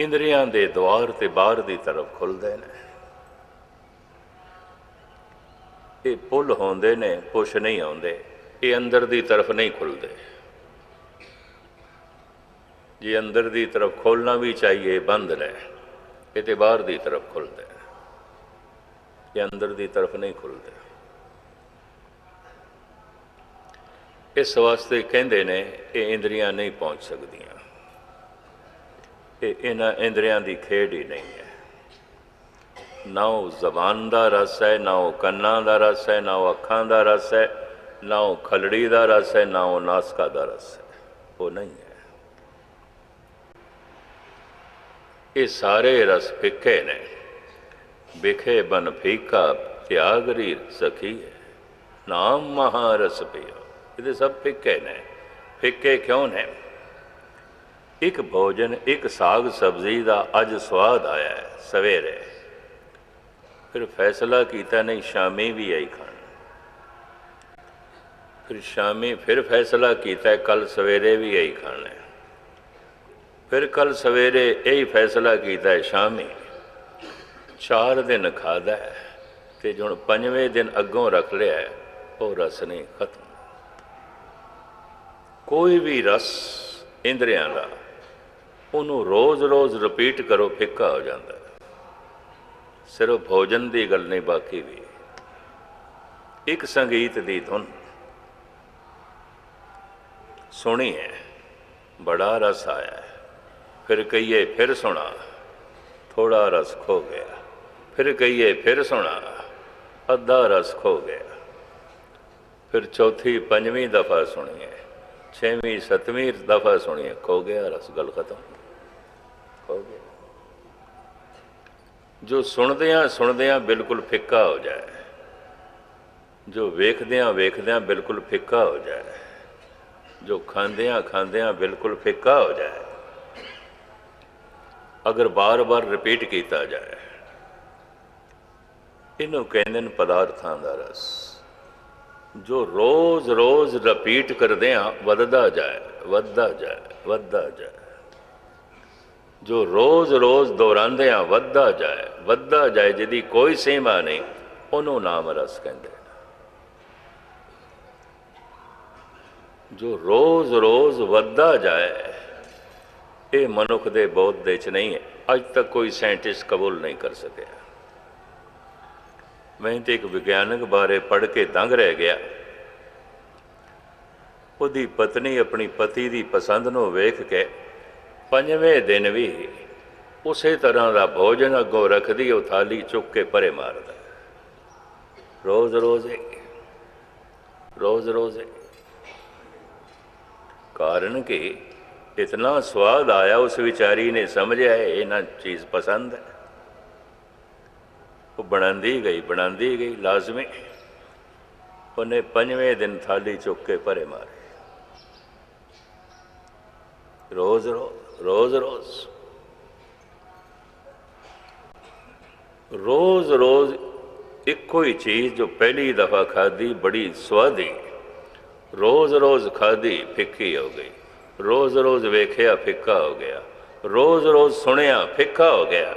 ਇੰਦਰੀਆਂ ਦੇ ਦਵਾਰ ਤੇ ਬਾਹਰ ਦੀ ਤਰਫ ਖੁੱਲਦੇ ਨੇ। ਇਹ ਪੁੱਲ ਹੁੰਦੇ ਨੇ, ਪੁੱਛ ਨਹੀਂ ਆਉਂਦੇ। ਇਹ ਅੰਦਰ ਦੀ ਤਰਫ ਨਹੀਂ ਖੁੱਲਦੇ। ਜੇ ਅੰਦਰ ਦੀ ਤਰਫ ਖੋਲਣਾ ਵੀ ਚਾਹੀਏ ਬੰਦ ਨੇ। ਇਹ ਤੇ ਬਾਹਰ ਦੀ ਤਰਫ ਖੁੱਲਦੇ। ਇਹ ਅੰਦਰ ਦੀ ਤਰਫ ਨਹੀਂ ਖੁੱਲਦੇ। ਇਸ ਵਾਸਤੇ ਕਹਿੰਦੇ ਨੇ, ਇਹ ਇੰਦਰੀਆਂ ਨਹੀਂ ਪਹੁੰਚ ਸਕਦੀਆਂ। ਇਹ ਇਹਨਾਂ ਇੰਦਰੀਆਂ ਦੀ ਖੇਡ ਹੀ ਨਹੀਂ ਹੈ। ਨਾ ਉਹ ਜ਼ਬਾਨ ਦਾ ਰਸ ਹੈ, ਨਾ ਉਹ ਕੰਨਾਂ ਦਾ ਰਸ ਹੈ, ਨਾ ਉਹ ਅੱਖਾਂ ਦਾ ਰਸ ਹੈ, ਨਾ ਉਹ ਖਲੜੀ ਦਾ ਰਸ ਹੈ, ਨਾ ਉਹ ਨਾਸਕਾ ਦਾ ਰਸ ਹੈ। ਉਹ ਨਹੀਂ ਹੈ। ਇਹ ਸਾਰੇ ਰਸ ਫਿੱਕੇ ਨੇ। ਵਿਖੇ ਬਨ ਫੀਕਾ ਤਿਆਗਰੀ ਸਖੀ ਹੈ। ਨਾਮ ਮਹਾਰਸ ਪਿਆ। ਇਹਦੇ ਸਭ ਫਿੱਕੇ ਨੇ। ਫਿੱਕੇ ਕਿਉਂ ਨੇ? ਇੱਕ ਭੋਜਨ, ਇੱਕ ਸਾਗ ਸਬਜ਼ੀ ਦਾ ਅੱਜ ਸਵਾਦ ਆਇਆ ਹੈ, ਸਵੇਰੇ। ਫਿਰ ਫੈਸਲਾ ਕੀਤਾ, ਨਹੀਂ, ਸ਼ਾਮੀ ਵੀ ਆਈ ਖਾਣ। ਫਿਰ ਸ਼ਾਮੀ ਫਿਰ ਫੈਸਲਾ ਕੀਤਾ ਕੱਲ ਸਵੇਰੇ ਵੀ ਆਈ ਖਾਣਾ ਫਿਰ ਕੱਲ ਸਵੇਰੇ ਇਹ ਹੀ ਫੈਸਲਾ ਕੀਤਾ ਹੈ ਸ਼ਾਮੀ। ਚਾਰ ਦਿਨ ਖਾਦਾ ਹੈ ਤੇ ਹੁਣ ਪੰਜਵੇਂ ਦਿਨ ਅੱਗੋਂ ਰੱਖ ਲਿਆ ਉਹ ਰਸ ਨਹੀਂ ਖਤਮ। ਕੋਈ ਵੀ ਰਸ ਇੰਦਰੀਆਂ ਦਾ ਉਹਨੂੰ ਰੋਜ਼-ਰੋਜ਼ ਰਿਪੀਟ ਕਰੋ, ਫਿੱਕਾ ਹੋ ਜਾਂਦਾ ਸਿਰਫ ਭੋਜਨ ਦੀ ਗੱਲ ਨਹੀਂ, ਬਾਕੀ ਵੀ। ਇੱਕ ਸੰਗੀਤ ਦੀ ਧੁਨ। ਸੁਣੀ ਹੈ, ਬੜਾ ਰਸ ਆਇਆ ਫਿਰ ਕਹੀਏ, ਫਿਰ ਸੁਣਾ। ਥੋੜਾ ਰਸ ਖੋ ਗਿਆ। ਫਿਰ ਕਹੀਏ, ਫਿਰ ਸੁਣਾ। ਅੱਧਾ ਰਸ ਖੋ ਗਿਆ। ਫਿਰ ਚੌਥੀ, ਪੰਜਵੀਂ ਦਫਾ ਸੁਣੀਏ ਛੇਵੀਂ, ਸੱਤਵੀਂ ਦਫਾ ਸੁਣੀਏ ਖੋ ਗਿਆ, ਰਸ ਗੱਲ ਖਤਮ। ਖੋ ਗਿਆ। ਜੋ ਸੁਣਦਿਆਂ ਸੁਣਦਿਆਂ ਬਿਲਕੁਲ ਫਿੱਕਾ ਹੋ ਜਾਏ, ਜੋ ਵੇਖਦਿਆਂ ਵੇਖਦਿਆਂ ਬਿਲਕੁਲ ਫਿੱਕਾ ਹੋ ਜਾਏ, ਜੋ ਖਾਂਦਿਆਂ ਖਾਂਦਿਆਂ ਬਿਲਕੁਲ ਫਿੱਕਾ ਹੋ ਜਾਏ, ਅਗਰ ਬਾਰ-ਬਾਰ ਰਿਪੀਟ ਕੀਤਾ ਜਾਏ, ਇਹਨੂੰ ਕਹਿੰਦੇ ਨੇ ਪਦਾਰਥਾਂ ਦਾ ਰਸ। ਜੋ ਰੋਜ਼-ਰੋਜ਼ ਰਿਪੀਟ ਕਰਦੇ ਆ, ਵੱਧਦਾ ਜਾਏ ਵੱਧਦਾ ਜਾਏ ਵੱਧਦਾ ਜਾਏ। ਜੋ ਰੋਜ਼-ਰੋਜ਼ ਦੁਹਰਾਉਂਦੇ ਆ ਵੱਧਦਾ ਜਾਏ ਵੱਧਦਾ ਜਾਏ, ਜਿਹਦੀ ਕੋਈ ਸੀਮਾ ਨਹੀਂ, ਉਹਨੂੰ ਨਾਮ ਰਸ ਕਹਿੰਦੇ ਜੋ ਰੋਜ਼-ਰੋਜ਼ ਵੱਧਦਾ ਜਾਏ, ਇਹ ਮਨੁੱਖ ਦੇ ਬੋਧ ਦੇ ਚ ਨਹੀਂ ਹੈ। ਅੱਜ ਤੱਕ ਕੋਈ ਸਾਇੰਟਿਸਟ ਕਬੂਲ ਨਹੀਂ ਕਰ ਸਕਿਆ। ਮੈਂ ਤੇ ਇੱਕ ਵਿਗਿਆਨਕ ਬਾਰੇ ਪੜ੍ਹ ਕੇ ਦੰਗ ਰਹਿ ਗਿਆ। ਉਹਦੀ ਪਤਨੀ ਆਪਣੀ ਪਤੀ ਦੀ ਪਸੰਦ ਨੂੰ ਵੇਖ ਕੇ ਪੰਜਵੇਂ ਦਿਨ ਵੀ ਉਸੇ ਤਰ੍ਹਾਂ ਦਾ ਭੋਜਨ ਅੱਗੋਂ ਰੱਖਦੀ ਉਹ ਥਾਲੀ ਚੁੱਕ ਕੇ ਪਰੇ ਮਾਰਦਾ। ਰੋਜ਼ ਰੋਜ਼ ਰੋਜ਼ ਰੋਜ਼ ਕਾਰਨ ਕਿ ਇਤਨਾ ਸਵਾਦ ਆਇਆ ਉਸ ਵਿਚਾਰੀ ਨੇ ਸਮਝਿਆ ਇਹ ਨਾ ਚੀਜ਼ ਪਸੰਦ ਹੈ। ਉਹ ਬਣਾਉਂਦੀ ਗਈ ਬਣਾਉਂਦੀ ਗਈ, ਲਾਜ਼ਮੀ। ਉਹਨੇ ਪੰਜਵੇਂ ਦਿਨ ਥਾਲੀ ਚੁੱਕ ਕੇ ਪਰੇ ਮਾਰੇ। ਰੋਜ਼ ਰੋਜ਼। ਰੋਜ਼ ਰੋਜ਼। ਰੋਜ਼ ਰੋਜ਼ ਇੱਕੋ ਹੀ ਚੀਜ਼ ਜੋ ਪਹਿਲੀ ਦਫਾ ਖਾਧੀ, ਬੜੀ ਸਵਾਦੀ। ਰੋਜ਼ ਰੋਜ਼ ਖਾਧੀ, ਫਿੱਕੀ ਹੋ ਗਈ। ਰੋਜ਼ ਰੋਜ਼ ਵੇਖਿਆ, ਫਿੱਕਾ ਹੋ ਗਿਆ। ਰੋਜ਼ ਰੋਜ਼ ਸੁਣਿਆ, ਫਿੱਕਾ ਹੋ ਗਿਆ।